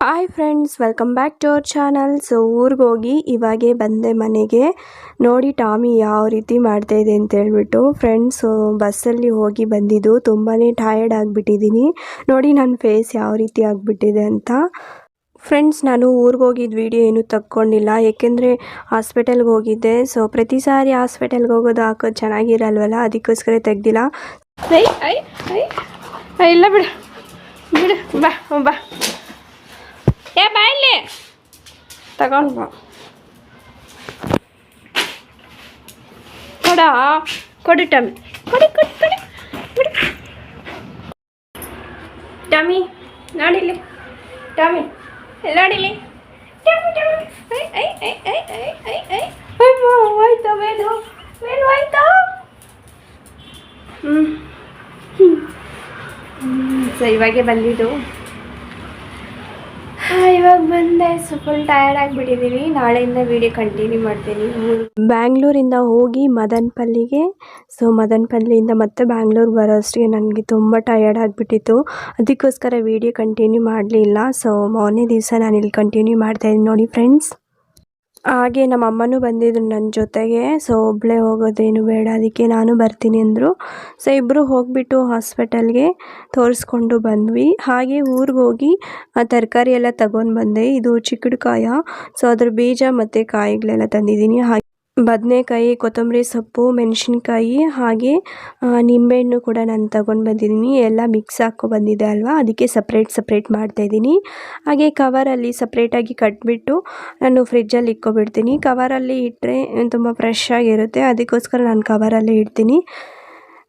Hi friends welcome back to our channel so ಊರಿಗೆ ಹೋಗಿ ಇವಾಗೆ ಬಂದೆ ಮನೆಗೆ. ನೋಡಿ ಟಾಮಿ ಯಾವ ರೀತಿ ಮಾಡ್ತಾ ಇದೆ ಅಂತ ಹೇಳ್ಬಿಟ್ಟು. ಫ್ರೆಂಡ್ಸು ಬಸ್ಸಲ್ಲಿ ಹೋಗಿ ಬಂದಿದ್ದು ತುಂಬಾ ಟಯರ್ಡ್ ಆಗಿಬಿಟ್ಟಿದ್ದೀನಿ. ನೋಡಿ ನನ್ನ ಫೇಸ್ ಯಾವ ರೀತಿ ಆಗಿಬಿಟ್ಟಿದೆ ಅಂತ. ಫ್ರೆಂಡ್ಸ್ ನಾನು ಊರಿಗೆ ಹೋಗಿದ್ದ ವಿಡಿಯೋ ಏನೂ ತಕ್ಕೊಂಡಿಲ್ಲ. ಏಕೆಂದರೆ ಹಾಸ್ಪಿಟಲ್ಗೆ ಹೋಗಿದ್ದೆ. ಸೊ ಪ್ರತಿ ಸಾರಿ ಹಾಸ್ಪಿಟಲ್ಗೆ ಹೋಗೋದು ಹಾಕೋದು ಚೆನ್ನಾಗಿರಲ್ವಲ್ಲ? ಅದಕ್ಕೋಸ್ಕರ ತೆಗ್ದಿಲ್ಲ. ಇಲ್ಲ ಬಿಡು. ಬಿಡು, ಬಾ ಬಾ. ಏ ಬಾ ಇಲ್ಲಿ ತಗೊಂಡು ಬಾ ಕೊಡ ಕೊಡು ಟಮಿ ಕೊಡಿ ಕೊಡಿ ಕೊಡಿ ಬಿಡು ಟಮಿ ನಾಡಿಲಿ ಟಮಿ ನಾಡಿಲಿ ಟಮಿ ಟಮಿ ಐ ಐ ಐ ಐ ಐ ಐ ಐ ಅಯ್ಯೋ ಹೋಯ್ತಾ ವೇದು ವೇದು ಹೋಯ್ತಾ ಹ್ಞೂ ಸೊ ಇವಾಗೆ ಬಂದಿದ್ದು ಇವಾಗ ಬಂದೆ. ಫುಲ್ ಟಯರ್ಡ್ ಆಗಿಬಿಟ್ಟಿದ್ದೀನಿ ನಾಳೆಯಿಂದ ವಿಡಿಯೋ ಕಂಟಿನ್ಯೂ ಮಾಡ್ತೀನಿ. ಬ್ಯಾಂಗ್ಳೂರಿಂದ ಹೋಗಿ ಮದನಪಲ್ಲಿಗೆ. ಸೊ ಮದನಪಲ್ಲಿಯಿಂದ ಮತ್ತೆ ಬ್ಯಾಂಗ್ಳೂರ್ ಬರೋ ಅಷ್ಟಿಗೆ ನನಗೆ ತುಂಬ ಟಯರ್ಡ್ ಆಗಿಬಿಟ್ಟಿತ್ತು. ಅದಕ್ಕೋಸ್ಕರ ವಿಡಿಯೋ ಕಂಟಿನ್ಯೂ ಮಾಡಲಿಲ್ಲ. ಸೊ ಮೊನ್ನೆ ದಿವಸ ನಾನು ಇಲ್ಲಿ ಕಂಟಿನ್ಯೂ ಮಾಡ್ತಾಯಿದ್ದೀನಿ ನೋಡಿ ಫ್ರೆಂಡ್ಸ್ ಹಾಗೆ ನಮ್ಮ ಅಮ್ಮನೂ ಬಂದಿದ್ರು ನನ್ನ ಜೊತೆಗೆ. ಸೊ ಒಬ್ಬಳೇ ಹೋಗೋದೇನು ಬೇಡ, ಅದಕ್ಕೆ ನಾನು ಬರ್ತೀನಿ ಅಂದರು. ಸೊ ಇಬ್ಬರು ಹೋಗಿಬಿಟ್ಟು ಹಾಸ್ಪಿಟಲ್ಗೆ ತೋರಿಸ್ಕೊಂಡು ಬಂದ್ವಿ. ಹಾಗೆ ಊರಿಗೆ ಹೋಗಿ, ಆ ತರಕಾರಿ ಎಲ್ಲ ತಗೊಂಡು ಬಂದೆ. ಇದು ಚಿಕ್ಕಡ್ಕಾಯ ಸೊ ಅದ್ರ ಬೀಜ ಮತ್ತು ಕಾಯಿಗಳೆಲ್ಲ ತಂದಿದ್ದೀನಿ. ಹಾಗೆ ಬದನೆಕಾಯಿ, ಕೊತ್ತಂಬರಿ ಸೊಪ್ಪು, ಮೆಣಸಿನ್ಕಾಯಿ ಹಾಗೆ ನಿಂಬೆಹಣ್ಣು ಕೂಡ ನಾನು ತಗೊಂಡು ಬಂದಿದ್ದೀನಿ. ಎಲ್ಲ ಮಿಕ್ಸ್ ಹಾಕೋ ಬಂದಿದೆ ಅಲ್ವಾ? ಅದಕ್ಕೆ ಸಪ್ರೇಟ್ ಸಪ್ರೇಟ್ ಮಾಡ್ತಾಯಿದ್ದೀನಿ ಹಾಗೆ ಕವರಲ್ಲಿ ಸಪ್ರೇಟಾಗಿ ಕಟ್ಬಿಟ್ಟು ನಾನು ಫ್ರಿಜ್ಜಲ್ಲಿ ಇಕ್ಕೊಬಿಡ್ತೀನಿ ಕವರಲ್ಲಿ ಇಟ್ಟರೆ ತುಂಬ ಫ್ರೆಶ್ ಆಗಿರುತ್ತೆ. ಅದಕ್ಕೋಸ್ಕರ ನಾನು ಕವರಲ್ಲಿ ಇಡ್ತೀನಿ.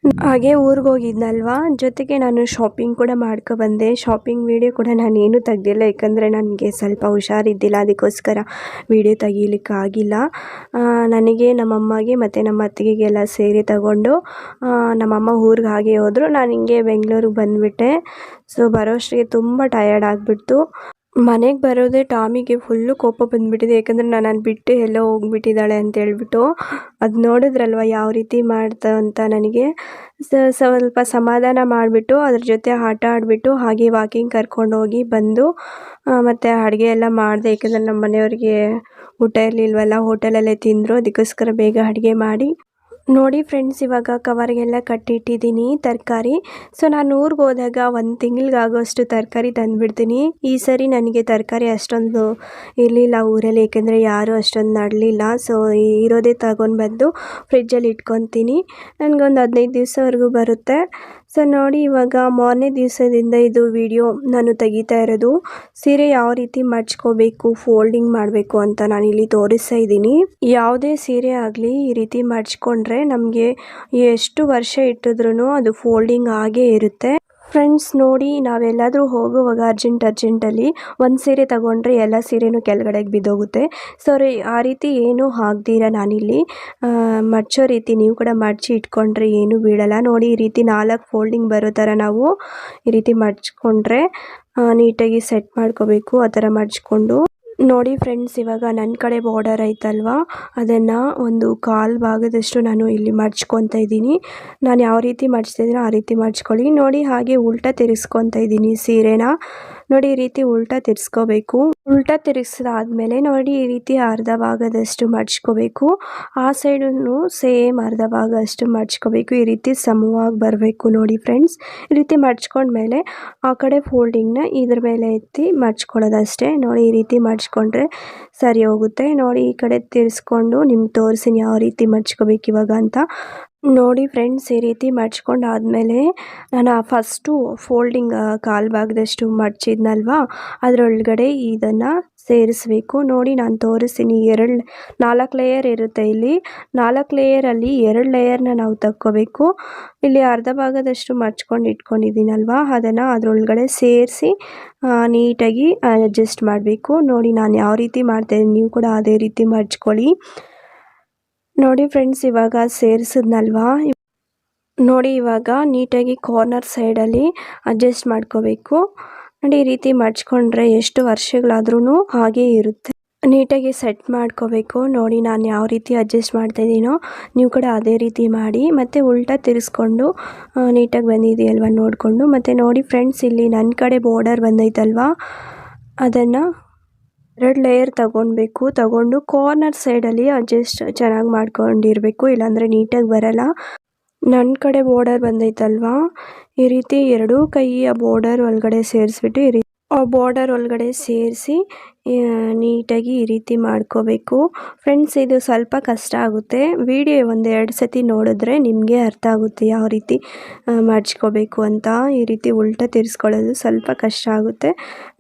ಹಾಗೆ ಊರಿಗೆ ಹೋಗಿದ್ನಲ್ವಾ? ಜೊತೆಗೆ ನಾನು ಶಾಪಿಂಗ್ ಕೂಡ ಮಾಡ್ಕೊ ಬಂದೆ. ಶಾಪಿಂಗ್ ವೀಡಿಯೋ ಕೂಡ ನಾನು ಏನೂ ತೆಗ್ದಿಲ್ಲ. ಯಾಕಂದರೆ ನನಗೆ ಸ್ವಲ್ಪ ಹುಷಾರಿದ್ದಿಲ್ಲ. ಅದಕ್ಕೋಸ್ಕರ ವೀಡಿಯೋ ತೆಗೀಲಿಕ್ಕಾಗಿಲ್ಲ ನನಗೆ ನಮ್ಮಮ್ಮಗೆ ಮತ್ತು ನಮ್ಮ ಅತ್ತಿಗೆಗೆಲ್ಲ ಸೇರಿ ತಗೊಂಡು ನಮ್ಮಮ್ಮ ಊರಿಗೆ ಹಾಗೆ ಹೋದರು. ನಾನು ಹಿಂಗೆ ಬೆಂಗಳೂರಿಗೆ ಬಂದುಬಿಟ್ಟೆ. ಸೊ ಬರೋಷ್ಟಿಗೆ ತುಂಬ ಟಯರ್ಡ್ ಆಗಿಬಿಡ್ತು. ಮನೆಗೆ ಬರೋದೇ ಟಾಮಿಗೆ ಫುಲ್ಲು ಕೋಪ ಬಂದುಬಿಟ್ಟಿದೆ. ಯಾಕಂದರೆ ನಾನು ಬಿಟ್ಟು ಎಲ್ಲೋ ಹೋಗ್ಬಿಟ್ಟಿದ್ದಾಳೆ ಅಂತ ಹೇಳ್ಬಿಟ್ಟು ಅದು ನೋಡಿದ್ರಲ್ವ ಯಾವ ರೀತಿ ಮಾಡ್ತಾ ಅಂತ ನನಗೆ. ಸ್ವಲ್ಪ ಸಮಾಧಾನ ಮಾಡಿಬಿಟ್ಟು ಅದ್ರ ಜೊತೆ ಆಟ ಆಡಿಬಿಟ್ಟು ಹಾಗೆ ವಾಕಿಂಗ್ ಕರ್ಕೊಂಡು ಹೋಗಿ ಬಂದು ಮತ್ತು ಮತ್ತೆ ಅಡುಗೆ ಎಲ್ಲ ಮಾಡಿದೆ. ಯಾಕಂದರೆ ನಮ್ಮ ಮನೆಯವ್ರಿಗೆ ಊಟ ಇರಲಿಲ್ವಲ್ಲ ಹೋಟೆಲಲ್ಲೇ ತಿಂದರು. ಅದಕ್ಕೋಸ್ಕರ ಬೇಗ ಅಡುಗೆ ಮಾಡಿ ನೋಡಿ ಫ್ರೆಂಡ್ಸ್ ಇವಾಗ ಕವರ್ಗೆಲ್ಲ ಕಟ್ಟಿಟ್ಟಿದ್ದೀನಿ ತರಕಾರಿ. ಸೊ ನಾನು ಊರಿಗೆ ಹೋದಾಗ ಒಂದು ತಿಂಗಳಿಗಾಗೋಷ್ಟು ತರಕಾರಿ ತಂದುಬಿಡ್ತೀನಿ. ಈ ಸರಿ ನನಗೆ ತರಕಾರಿ ಅಷ್ಟೊಂದು ಇರಲಿಲ್ಲ ಊರಲ್ಲಿ, ಏಕೆಂದರೆ ಯಾರೂ ಅಷ್ಟೊಂದು ನಡಲಿಲ್ಲ. ಸೊ ಇರೋದೇ ತಗೊಂಡು ಬಂದು ಫ್ರಿಜ್ಜಲ್ಲಿ ಇಟ್ಕೊತೀನಿ. ನನಗೊಂದು ಹದಿನೈದು ದಿವಸವರೆಗೂ ಬರುತ್ತೆ. ಸೊ ನೋಡಿ ಇವಾಗ ಮಾರನೇ ದಿವಸದಿಂದ ಇದು ವಿಡಿಯೋ ನಾನು ತೆಗಿತಾ ಇರೋದು. ಸೀರೆ ಯಾವ ರೀತಿ ಮಡ್ಚ್ಕೋಬೇಕು ಫೋಲ್ಡಿಂಗ್ ಮಾಡಬೇಕು ಅಂತ ನಾನು ಇಲ್ಲಿ ತೋರಿಸ್ತಾ ಇದ್ದೀನಿ. ಯಾವುದೇ ಸೀರೆ ಆಗಲಿ ಈ ರೀತಿ ಮಡ್ಚ್ಕೊಂಡ್ರೆ ನಮಗೆ ಎಷ್ಟು ವರ್ಷ ಇಟ್ಟಿದ್ರೂ ಅದು ಫೋಲ್ಡಿಂಗ್ ಆಗೇ ಇರುತ್ತೆ. ಫ್ರೆಂಡ್ಸ್, ನೋಡಿ, ನಾವೆಲ್ಲಾದರೂ ಹೋಗುವಾಗ ಅರ್ಜೆಂಟ್ ಅರ್ಜೆಂಟಲ್ಲಿ ಒಂದು ಸೀರೆ ತಗೊಂಡ್ರೆ ಎಲ್ಲ ಸೀರೆನೂ ಕೆಳಗಡೆಗೆ ಬಿದ್ದೋಗುತ್ತೆ. ಸೊ ಆ ರೀತಿ ಏನೂ ಹಾಕ್ದಿರ ನಾನಿಲ್ಲಿ. ಮಡ್ಚೋ ರೀತಿ ನೀವು ಕೂಡ ಮಡ್ಚಿ ಇಟ್ಕೊಂಡ್ರೆ ಏನೂ ಬೀಳಲ್ಲ. ನೋಡಿ, ಈ ರೀತಿ ನಾಲ್ಕು ಫೋಲ್ಡಿಂಗ್ ಬರೋ ಥರ ನಾವು ಈ ರೀತಿ ಮಡ್ಚ್ಕೊಂಡ್ರೆ ನೀಟಾಗಿ ಸೆಟ್ ಮಾಡ್ಕೋಬೇಕು, ಆ ಥರ ಮಡ್ಚ್ಕೊಂಡು. ನೋಡಿ ಫ್ರೆಂಡ್ಸ್ ಇವಾಗ ನನ್ನ ಕಡೆ ಬಾರ್ಡರ್ ಐತಲ್ವಾ? ಅದನ್ನು ಒಂದು ಕಾಲು ಭಾಗದಷ್ಟು ನಾನು ಇಲ್ಲಿ ಮಡ್ಚ್ಕೊತಾ ಇದ್ದೀನಿ. ನಾನು ಯಾವ ರೀತಿ ಮಡ್ಚ್ತಿದ್ದೀನೋ ಆ ರೀತಿ ಮಡ್ಚ್ಕೊಳ್ಳಿ ನೋಡಿ ಹಾಗೆ ಉಲ್ಟಾ ತಿರ್ಗಿಸ್ಕೊತಾ ಇದ್ದೀನಿ ಸೀರೆನ. ನೋಡಿ ಈ ರೀತಿ ಉಲ್ಟಾ ತಿರ್ಸ್ಕೋಬೇಕು. ಉಲ್ಟಾ ತಿರ್ಗಿಸಿದಾದ್ಮೇಲೆ ನೋಡಿ ಈ ರೀತಿ ಅರ್ಧ ಭಾಗದಷ್ಟು ಮಡ್ಚ್ಕೋಬೇಕು. ಆ ಸೈಡನ್ನು ಸೇಮ್ ಅರ್ಧ ಭಾಗ ಅಷ್ಟು ಮಡ್ಚ್ಕೋಬೇಕು. ಈ ರೀತಿ ಸಮವಾಗಿ ಬರಬೇಕು ನೋಡಿ ಫ್ರೆಂಡ್ಸ್. ಈ ರೀತಿ ಮಡ್ಚ್ಕೊಂಡ್ಮೇಲೆ ಆ ಕಡೆ ಫೋಲ್ಡಿಂಗ್ನ ಇದ್ರ ಮೇಲೆ ಎತ್ತಿ ಮಡ್ಚ್ಕೊಳ್ಳೋದಷ್ಟೇ. ನೋಡಿ ಈ ರೀತಿ ಮಡ್ಚ್ಕೊಂಡ್ರೆ ಸರಿ ಹೋಗುತ್ತೆ. ನೋಡಿ ಈ ಕಡೆ ತಿರ್ಸ್ಕೊಂಡು ನಿಮ್ಗೆ ತೋರಿಸಿ ಯಾವ ರೀತಿ ಮಡ್ಚ್ಕೋಬೇಕು ಇವಾಗ ಅಂತ. ನೋಡಿ ಫ್ರೆಂಡ್ಸ್ ಈ ರೀತಿ ಮಡ್ಚ್ಕೊಂಡು ಆದಮೇಲೆ ನಾನು ಫಸ್ಟು ಫೋಲ್ಡಿಂಗ್ ಕಾಲು ಭಾಗದಷ್ಟು ಮಡ್ಚಿದ್ನಲ್ವಾ ಅದರೊಳಗಡೆ ಇದನ್ನು ಸೇರಿಸಬೇಕು. ನೋಡಿ ನಾನು ತೋರಿಸ್ತೀನಿ, ಎರಡು, ನಾಲ್ಕು ಲೇಯರ್ ಇರುತ್ತೆ ಇಲ್ಲಿ. ನಾಲ್ಕು ಲೇಯರಲ್ಲಿ ಎರಡು ಲೇಯರ್ನ ನಾವು ತಕ್ಕೋಬೇಕು. ಇಲ್ಲಿ ಅರ್ಧ ಭಾಗದಷ್ಟು ಮಡ್ಚ್ಕೊಂಡು ಇಟ್ಕೊಂಡಿದ್ದೀನಲ್ವಾ? ಅದನ್ನು ಅದರೊಳಗಡೆ ಸೇರಿಸಿ ನೀಟಾಗಿ ಅಡ್ಜಸ್ಟ್ ಮಾಡಬೇಕು. ನೋಡಿ ನಾನು ಯಾವ ರೀತಿ ಮಾಡ್ತಾಯಿದ್ದೀನಿ ನೀವು ಕೂಡ ಅದೇ ರೀತಿ ಮಡ್ಚ್ಕೊಳ್ಳಿ ನೋಡಿ ಫ್ರೆಂಡ್ಸ್ ಇವಾಗ ಸೇರಿಸಿದ್ನಲ್ವಾ? ನೋಡಿ ಇವಾಗ ನೀಟಾಗಿ ಕಾರ್ನರ್ ಸೈಡಲ್ಲಿ ಅಡ್ಜಸ್ಟ್ ಮಾಡ್ಕೋಬೇಕು. ನೋಡಿ, ಈ ರೀತಿ ಮಡ್ಚ್ಕೊಂಡ್ರೆ ಎಷ್ಟು ವರ್ಷಗಳಾದ್ರೂ ಹಾಗೇ ಇರುತ್ತೆ. ನೀಟಾಗಿ ಸೆಟ್ ಮಾಡ್ಕೋಬೇಕು. ನೋಡಿ, ನಾನು ಯಾವ ರೀತಿ ಅಡ್ಜಸ್ಟ್ ಮಾಡ್ತಾಯಿದ್ದೀನೋ ನೀವು ಕೂಡ ಅದೇ ರೀತಿ ಮಾಡಿ. ಮತ್ತು ಉಲ್ಟಾ ತಿರ್ಸ್ಕೊಂಡು ನೀಟಾಗಿ ಬಂದಿದೆಯಲ್ವ ನೋಡಿಕೊಂಡು. ಮತ್ತು ನೋಡಿ ಫ್ರೆಂಡ್ಸ್ ಇಲ್ಲಿ ನನ್ನ ಕಡೆ ಬಾರ್ಡರ್ ಬಂದೈತಲ್ವಾ? ಅದನ್ನು ಎರಡು ಲೇಯರ್ ತಗೊಳ್ಬೇಕು ತಗೊಂಡು ಕಾರ್ನರ್ ಸೈಡಲ್ಲಿ ಅಡ್ಜಸ್ಟ್ ಚೆನ್ನಾಗಿ ಮಾಡ್ಕೊಂಡಿರಬೇಕು. ಇಲ್ಲಾಂದರೆ ನೀಟಾಗಿ ಬರಲ್ಲ. ನನ್ನ ಕಡೆ ಬಾರ್ಡರ್ ಬಂದೈತಲ್ವಾ? ಈ ರೀತಿ ಎರಡೂ ಕೈಯ ಬಾರ್ಡರ್ ಒಳಗಡೆ ಸೇರಿಸ್ಬಿಟ್ಟು ಈ ರೀತಿ ಆ ಬಾರ್ಡರ್ ಒಳಗಡೆ ಸೇರಿಸಿ ನೀಟಾಗಿ ಈ ರೀತಿ ಮಾಡ್ಕೋಬೇಕು. ಫ್ರೆಂಡ್ಸ್ ಇದು ಸ್ವಲ್ಪ ಕಷ್ಟ ಆಗುತ್ತೆ. ವಿಡಿಯೋ ಒಂದು ಎರಡು ಸತಿ ನೋಡಿದ್ರೆ ನಿಮಗೆ ಅರ್ಥ ಆಗುತ್ತೆ ಯಾವ ರೀತಿ ಮಡ್ಚ್ಕೋಬೇಕು ಅಂತ. ಈ ರೀತಿ ಉಲ್ಟ ತಿರ್ಸ್ಕೊಳ್ಳೋದು ಸ್ವಲ್ಪ ಕಷ್ಟ ಆಗುತ್ತೆ.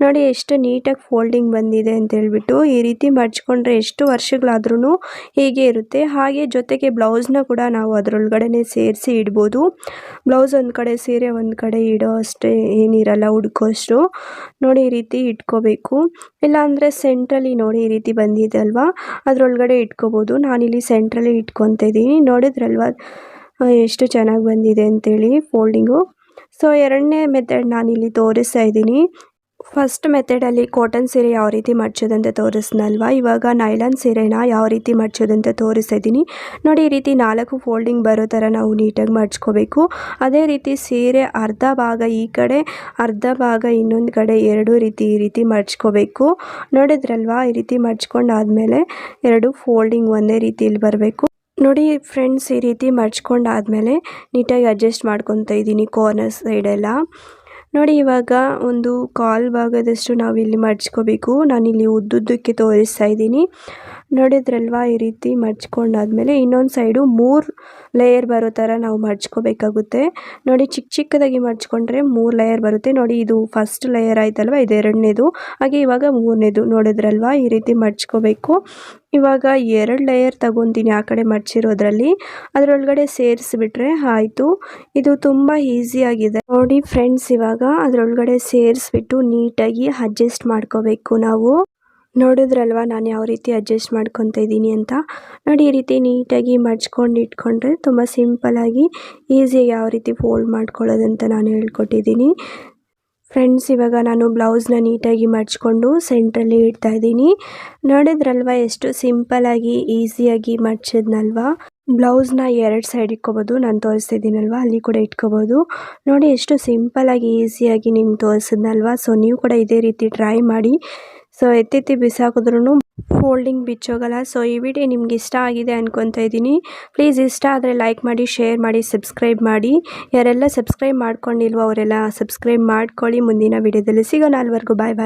ನೋಡಿ, ಎಷ್ಟು ನೀಟಾಗಿ ಫೋಲ್ಡಿಂಗ್ ಬಂದಿದೆ ಅಂತ ಹೇಳ್ಬಿಟ್ಟು, ಈ ರೀತಿ ಮಡ್ಚ್ಕೊಂಡ್ರೆ ಎಷ್ಟು ವರ್ಷಗಳಾದ್ರೂ ಹೀಗೆ ಇರುತ್ತೆ. ಹಾಗೆ ಜೊತೆಗೆ ಬ್ಲೌಸ್ನ ಕೂಡ ನಾವು ಅದರೊಳಗಡೆ ಸೇರಿಸಿ ಇಡ್ಬೋದು. ಬ್ಲೌಸ್ ಒಂದು ಕಡೆ ಸೀರೆ ಒಂದು ಕಡೆ ಇಡೋ ಅಷ್ಟೇ ಏನಿರಲ್ಲ ಹುಡ್ಕೋಷ್ಟು ನೋಡಿ, ಈ ರೀತಿ ಇಟ್ಕೋಬೇಕು. ಇಲ್ಲಾಂದರೆ ಸೆಂಟ್ರಲ್ಲಿ ನೋಡಿ ಈ ರೀತಿ ಬಂದಿದೆ ಅಲ್ವಾ? ಅದರೊಳಗಡೆ ಇಟ್ಕೋಬೋದು. ನಾನಿಲ್ಲಿ ಸೆಂಟ್ರಲ್ಲಿ ಇಟ್ಕೊತ ಇದ್ದೀನಿ. ನೋಡಿದ್ರಲ್ವ? ಎಷ್ಟು ಚೆನ್ನಾಗಿ ಬಂದಿದೆ ಅಂತೇಳಿ ಫೋಲ್ಡಿಂಗು ಸೊ ಎರಡನೇ ಮೆಥಡ್ ನಾನಿಲ್ಲಿ ತೋರಿಸ್ತಾ ಇದ್ದೀನಿ. ಫಸ್ಟ್ ಮೆಥಡಲ್ಲಿ ಕಾಟನ್ ಸೀರೆ ಯಾವ ರೀತಿ ಮಡ್ಚೋದಂತ ತೋರಿಸ್ನಲ್ವ? ಇವಾಗ ನೈಲಾನ್ ಸೀರೆನ ಯಾವ ರೀತಿ ಮಡ್ಚೋದಂತ ತೋರಿಸ್ತಾ ಇದ್ದೀನಿ ನೋಡಿ, ಈ ರೀತಿ ನಾಲ್ಕು ಫೋಲ್ಡಿಂಗ್ ಬರೋ ಥರ ನಾವು ನೀಟಾಗಿ ಮಡ್ಚ್ಕೋಬೇಕು. ಅದೇ ರೀತಿ ಸೀರೆ ಅರ್ಧ ಭಾಗ ಈ ಕಡೆ, ಅರ್ಧ ಭಾಗ ಇನ್ನೊಂದು ಕಡೆ ಎರಡು ರೀತಿ ಈ ರೀತಿ ಮಡ್ಚ್ಕೋಬೇಕು. ನೋಡಿದ್ರಲ್ವಾ, ಈ ರೀತಿ ಮಡ್ಚ್ಕೊಂಡಾದ್ಮೇಲೆ ಎರಡು ಫೋಲ್ಡಿಂಗ್ ಒಂದೇ ರೀತಿಯಲ್ಲಿ ಬರಬೇಕು. ನೋಡಿ, ಫ್ರೆಂಡ್ಸ್, ಈ ರೀತಿ ಮಡ್ಚ್ಕೊಂಡಾದ್ಮೇಲೆ ನೀಟಾಗಿ ಅಡ್ಜಸ್ಟ್ ಮಾಡ್ಕೊತಾ ಇದ್ದೀನಿ ಕಾರ್ನರ್ ಸೈಡೆಲ್ಲ ನೋಡಿ ಇವಾಗ ಒಂದು ಕಾಲ್ ಭಾಗದಷ್ಟು ನಾವಿಲ್ಲಿ ಮಡ್ಚ್ಕೋಬೇಕು ನಾನಿಲ್ಲಿ ಉದ್ದುದ್ದಕ್ಕೆ ತೋರಿಸ್ತಾ ಇದ್ದೀನಿ. ನೋಡಿದ್ರಲ್ವಾ ಈ ರೀತಿ ಮಡ್ಚ್ಕೊಂಡಾದ್ಮೇಲೆ ಇನ್ನೊಂದು ಸೈಡು ಮೂರು ಲೇಯರ್ ಬರೋ ಥರ ನಾವು ಮಡ್ಚ್ಕೋಬೇಕಾಗುತ್ತೆ ನೋಡಿ ಚಿಕ್ಕ ಚಿಕ್ಕದಾಗಿ ಮಡ್ಚ್ಕೊಂಡ್ರೆ ಮೂರು ಲೇಯರ್ ಬರುತ್ತೆ. ನೋಡಿ ಇದು ಫಸ್ಟ್ ಲೇಯರ್ ಆಯ್ತಲ್ವ? ಇದು ಎರಡನೇದು. ಹಾಗೆ ಇವಾಗ ಮೂರನೇದು. ನೋಡಿದ್ರಲ್ವಾ? ಈ ರೀತಿ ಮಡ್ಚ್ಕೋಬೇಕು ಇವಾಗ ಎರಡು ಲೇಯರ್ ತಗೊತೀನಿ ಆ ಕಡೆ ಮಡ್ಚಿರೋದ್ರಲ್ಲಿ ಅದರೊಳಗಡೆ ಸೇರಿಸ್ಬಿಟ್ರೆ ಆಯಿತು. ಇದು ತುಂಬ ಈಸಿಯಾಗಿದೆ ನೋಡಿ ಫ್ರೆಂಡ್ಸ್ ಇವಾಗ ಅದರೊಳಗಡೆ ಸೇರಿಸ್ಬಿಟ್ಟು ನೀಟಾಗಿ ಅಡ್ಜಸ್ಟ್ ಮಾಡ್ಕೋಬೇಕು ನಾವು. ನೋಡಿದ್ರಲ್ವ, ನಾನು ಯಾವ ರೀತಿ ಅಡ್ಜಸ್ಟ್ ಮಾಡ್ಕೊತ ಇದ್ದೀನಿ ಅಂತ? ನೋಡಿ, ಈ ರೀತಿ ನೀಟಾಗಿ ಮಡ್ಚ್ಕೊಂಡು ಇಟ್ಕೊಂಡ್ರೆ ತುಂಬ ಸಿಂಪಲಾಗಿ ಈಸಿಯಾಗಿ ಯಾವ ರೀತಿ ಫೋಲ್ಡ್ ಮಾಡ್ಕೊಳ್ಳೋದಂತ ನಾನು ಹೇಳ್ಕೊಟ್ಟಿದ್ದೀನಿ. ಫ್ರೆಂಡ್ಸ್ ಇವಾಗ ನಾನು ಬ್ಲೌಸ್ನ ನೀಟಾಗಿ ಮಡ್ಚ್ಕೊಂಡು ಸೆಂಟ್ರಲ್ಲಿ ಇಡ್ತಾ ಇದ್ದೀನಿ. ನೋಡಿದ್ರಲ್ವ, ಎಷ್ಟು ಸಿಂಪಲಾಗಿ ಈಸಿಯಾಗಿ ಮಡ್ಚಿದ್ನಲ್ವ? ಬ್ಲೌಸ್ನ ಎರಡು ಸೈಡ್ ಇಟ್ಕೋಬೋದು, ನಾನು ತೋರಿಸ್ತಿದ್ದೀನಲ್ವ, ಅಲ್ಲಿ ಕೂಡ ಇಟ್ಕೋಬೋದು. ನೋಡಿ, ಎಷ್ಟು ಸಿಂಪಲಾಗಿ ಈಸಿಯಾಗಿ ನಿಮ್ಗೆ ತೋರಿಸಿದ್ನಲ್ವ? ಸೊ ನೀವು ಕೂಡ ಇದೇ ರೀತಿ ಟ್ರೈ ಮಾಡಿ. ಸೊ ಎತ್ತೆತ್ತಿ ಬಿಸಾಕಿದ್ರೂ ಫೋಲ್ಡಿಂಗ್ ಬಿಚ್ಚೋಗಲ್ಲ. ಸೊ ಈ ವಿಡಿಯೋ ನಿಮ್ಗೆ ಇಷ್ಟ ಆಗಿದೆ ಅನ್ಕೊತಾ ಇದ್ದೀನಿ. ಪ್ಲೀಸ್ ಇಷ್ಟ ಆದರೆ ಲೈಕ್ ಮಾಡಿ ಶೇರ್ ಮಾಡಿ ಸಬ್ಸ್ಕ್ರೈಬ್ ಮಾಡಿ. ಯಾರೆಲ್ಲ ಸಬ್ಸ್ಕ್ರೈಬ್ ಮಾಡ್ಕೊಂಡಿಲ್ವೋ ಅವರೆಲ್ಲ ಸಬ್ಸ್ಕ್ರೈಬ್ ಮಾಡ್ಕೊಳ್ಳಿ. ಮುಂದಿನ ವಿಡಿಯೋದಲ್ಲಿ ಸಿಗೋಣ. ಅಲ್ವರೆಗೂ ಬಾಯ್ ಬಾಯ್